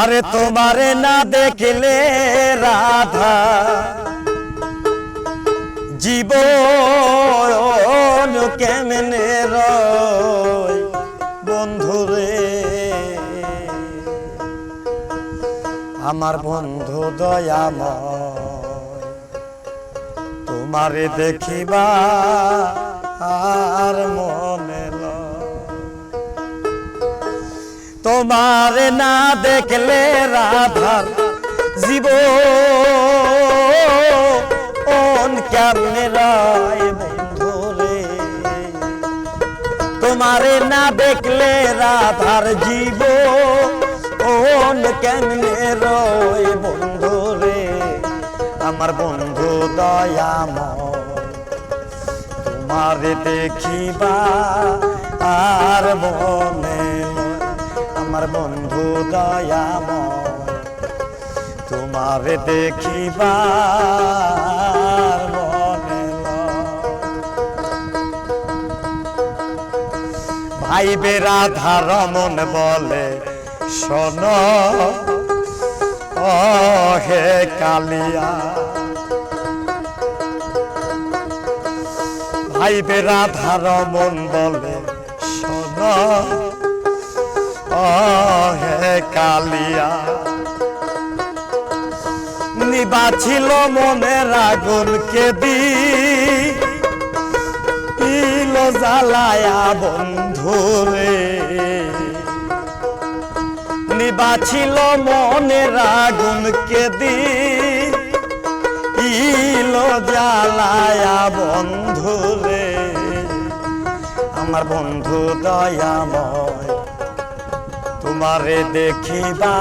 আরে তোমারে না দেখলে রাধা জীবন কেমনে রয় বন্ধুরে আমার বন্ধু দয়াময়। তোমারে দেখিবা আর মনে তোমার না দেখলে রাধার জীব। ওন কেমনে রায় তোমারে না দেখলে রাধার জীব। ওন কেমনে রয় বন্ধুরে আমার বন্ধু দয়াময় তোমারে দেখিবা আর মনে। আমার বন্ধু দয়াময় তোমারে দেখিবা। ভাই বেরাধা রমন বলে, শোন হে কালিয়া ভাই বেরাধা রমন বলে ও হে কালিয়া, নিবাছিল মনের আগুনকে দি ইল জ্বালায়া বন্ধুরে। নিবাছিল মনের আগুনকে দি ইল জ্বালায়া বন্ধুরে আমার বন্ধু দয়াময়, তোমারে দেখিবা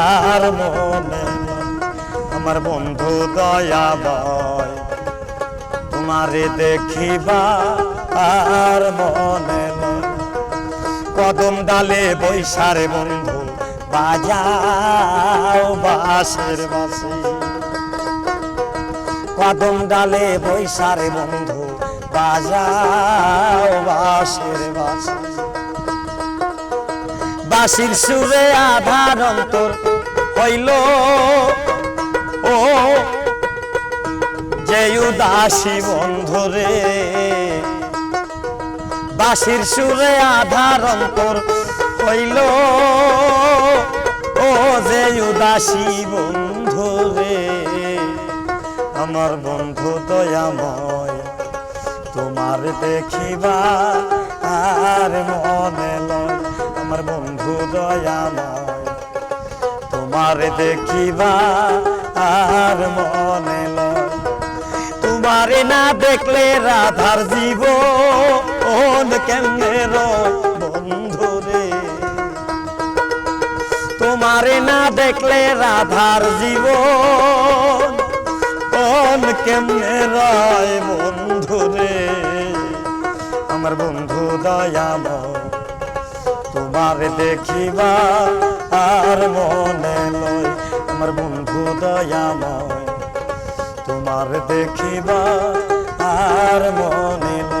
আর মনে। আমার বন্ধু দয়াময়, তোমারে দেখিবা আর মনে। কদম ডালে বৈশারে বন্ধু, বাজাও বাসের বাসি কদম ডালে বৈশারে বন্ধু, বাজাও বাসের বাসি বাসির সুরে আধার অন্তর হইল। ও, যে উদাসী বন্ধুরে বাসির সুরে আধার অন্তর হইল। ও, যে উদাসী বন্ধুরে আমার বন্ধু দয়াময়, তোমার দেখিবা আর মনে লয়, আমার বন্ধু দয়াময়, তোমার দেখিবা আর মনে লয়। তোমারে না দেখলে রাধার জীব ওন কেমনে বন্ধুরে তোমারে না দেখলে রাধার জীবন কোন কেমনে রায় বন্ধু রে? আমার বন্ধু দয়াল তোমার দেখিবা আর মনে লয়। আমার বন্ধু দয়াল তোমার দেখিবা আর মনে লয়।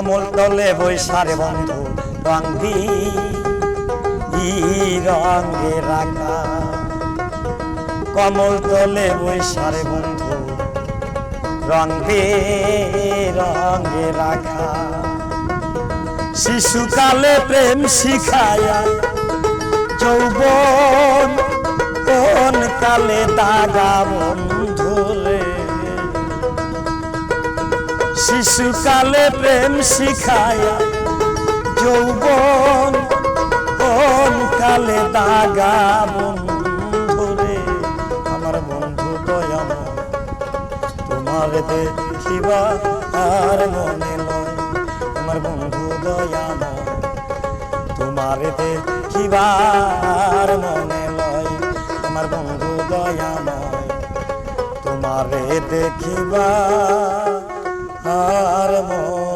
কমল তলে বৈশারে বন্ধু রঙ্গি ই রঙে রাখা। কমল তলে বৈশারে বন্ধু রঙ্গে রঙে রাখা। শিশুকালে প্রেম শিখায়া যৌবন, কোন কালে দাগা বন্ধুরে শিশুকালে প্রেম শিখায় যৌবন কোন কালে দাগা বন্ধুরে আমার বন্ধু দয়াময়, তোমার দেখিবা আর মনে লয় আমার বন্ধু দয়াময়, তোমার দেখিবা আর মনে নয়। আমার বন্ধু দয়াময়, তোমারে দেখিবা আর মন